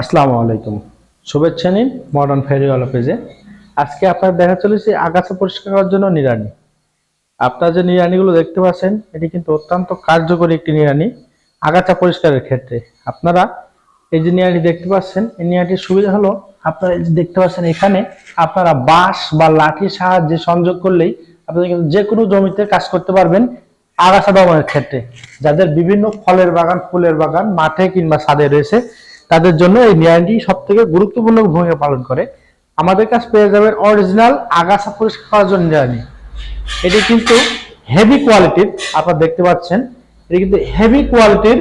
আসসালামু আলাইকুম। শুভেচ্ছা নিন মডার্ন ফেরিওয়ালা পেজে আজকে আপনার দেখা চলেছে আগাছা পরিষ্কার করার জন্য নিরানি আপনার যে নিরানিগুলো দেখতে পাচ্ছেন, এটি কিন্তু অত্যন্ত কার্যকরী একটি নিরানি আগাছা পরিষ্কারের ক্ষেত্রে। আপনারা এই যে নিড়ানি দেখতে পাচ্ছেন, এই নিড়ানির সুবিধা হলো আপনারা দেখতে পাচ্ছেন এখানে আপনারা বাঁশ বা লাঠির সাহায্যে সংযোগ করলেই আপনারা কিন্তু যে কোনো জমিতে কাজ করতে পারবেন আগাছা দমনের ক্ষেত্রে। যাদের বিভিন্ন ফলের বাগান, ফুলের বাগান, মাঠে কিংবা ছাদে রয়েছে তাদের জন্য এই নিয়ানটি সব থেকে গুরুত্বপূর্ণ ভূমিকা পালন করে। আমাদের কাছে পেয়ে যাবেন অরিজিনাল আগাছা পরিষ্কার করার জন্য নিরানি এটি কিন্তু হেভি কোয়ালিটির আপনারা দেখতে পাচ্ছেন, এটি কিন্তু হেভি কোয়ালিটির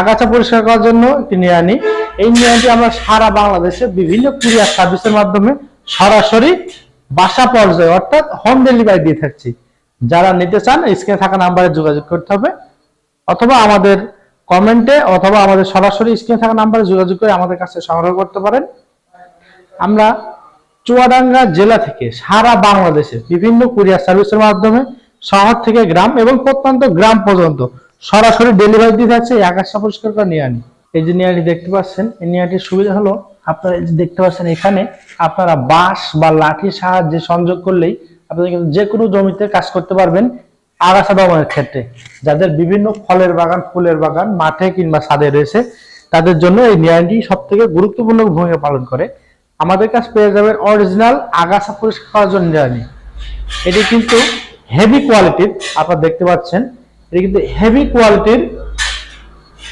আগাছা পরিষ্কার করার জন্য একটি নিরানি এই নিরানিটি আমরা সারা বাংলাদেশে বিভিন্ন কুরিয়ার সার্ভিসের মাধ্যমে সরাসরি বাসা পর্যায়ে, অর্থাৎ হোম ডেলিভারি দিয়ে থাকছি। যারা নিতে চান, স্ক্রিনে থাকা নাম্বারে যোগাযোগ করতে হবে, অথবা আমাদের কমেন্টে অথবা আমাদের সরাসরি স্ক্রিনে থাকা নাম্বারে যোগাযোগ করে আমাদের কাছে সংগ্রহ করতে পারেন। আমরা চুয়াডাঙ্গা জেলা থেকে সারা বাংলাদেশে বিভিন্ন কুরিয়ার সার্ভিসের মাধ্যমে শহর থেকে গ্রাম এবং প্রত্যন্ত গ্রাম পর্যন্ত সরাসরি ডেলিভারি দিতে এই আকাশটা পরিষ্কার করে নিয়ে আনি। এই যে নিয়াটি দেখতে পাচ্ছেন, এই নিয়াটির সুবিধা হলো আপনারা দেখতে পাচ্ছেন এখানে আপনারা বাঁশ বা লাঠির সাহায্যে সংযোগ করলেই আপনারা কিন্তু যে কোনো জমিতে কাজ করতে পারবেন। আগাছা দমনের ক্ষেত্রে, যাদের বিভিন্ন ফলের বাগান, ফুলের বাগান, মাঠে কিংবা ছাদে রয়েছে, তাদের জন্য এই নিয়ানটি সব থেকে গুরুত্বপূর্ণ ভূমিকা পালন করে। আমাদের কাছে পেয়ে যাবেন অরিজিনাল আগাছা পরিষ্কার করার জন্য নিরানি এটি কিন্তু হেভি কোয়ালিটির আপনারা দেখতে পাচ্ছেন, এটি কিন্তু হেভি কোয়ালিটির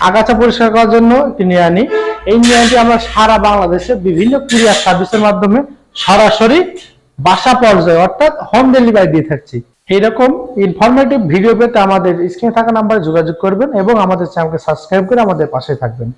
আগাছা পরিষ্কার করার জন্য একটি নিরানি এই নিরানিটি আমরা সারা বাংলাদেশে বিভিন্ন কুরিয়ার সার্ভিসের মাধ্যমে সরাসরি বাসা পর্যায়ে, অর্থাৎ হোম ডেলিভারি দিয়ে থাকছি। এইরকম ইনফরমেটিভ ভিডিও পেতে আমাদের স্ক্রিনে থাকা নাম্বারে যোগাযোগ করবেন এবং আমাদের চ্যানেলকে সাবস্ক্রাইব করে আমাদের পাশে থাকবেন।